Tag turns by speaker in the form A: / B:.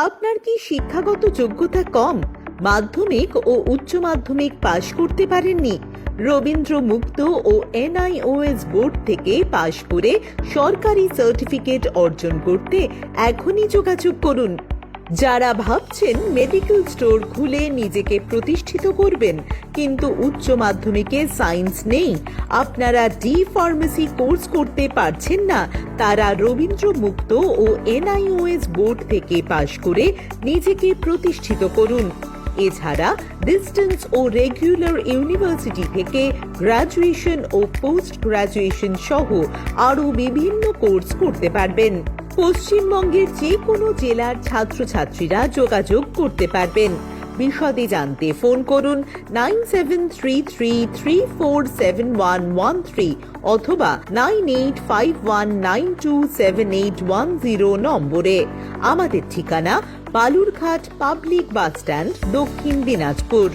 A: আপনার কি শিক্ষাগত যোগ্যতা কম? মাধ্যমিক ও উচ্চ মাধ্যমিক পাশ করতে পারেননি। রবীন্দ্র মুক্ত ও এনআইওএস বোর্ড থেকে পাশ করে সরকারি সার্টিফিকেট অর্জন করতে এখনই যোগাযোগ করুন। যারা ভাবছেন মেডিকেল স্টোর খুলে নিজেকে প্রতিষ্ঠিত করবেন, কিন্তু উচ্চ মাধ্যমিকে সায়েন্স নেই, আপনারা ডি ফার্মেসি কোর্স করতে পারছেন না, তারা রবীন্দ্র মুক্ত ও এনআইওএস বোর্ড থেকে পাশ করে নিজেকে প্রতিষ্ঠিত করুন। এছাড়া ডিস্টেন্স ও রেগুলার ইউনিভার্সিটি থেকে গ্রাজুয়েশন ও পোস্ট গ্রাজুয়েশন সহ আরও বিভিন্ন কোর্স করতে পারবেন। পশ্চিমবঙ্গের যে কোনো জেলার ছাত্রছাত্রীরা যোগাযোগ করতে পারবেন। বিশদে জানতে ফোন করুন nine seven three three three four seven one one three অথবা nine eight five one nine two seven eight one zero নম্বরে। আমাদের ঠিকানা বালুরঘাট পাবলিক বাস স্ট্যান্ড দক্ষিণ দিনাজপুর।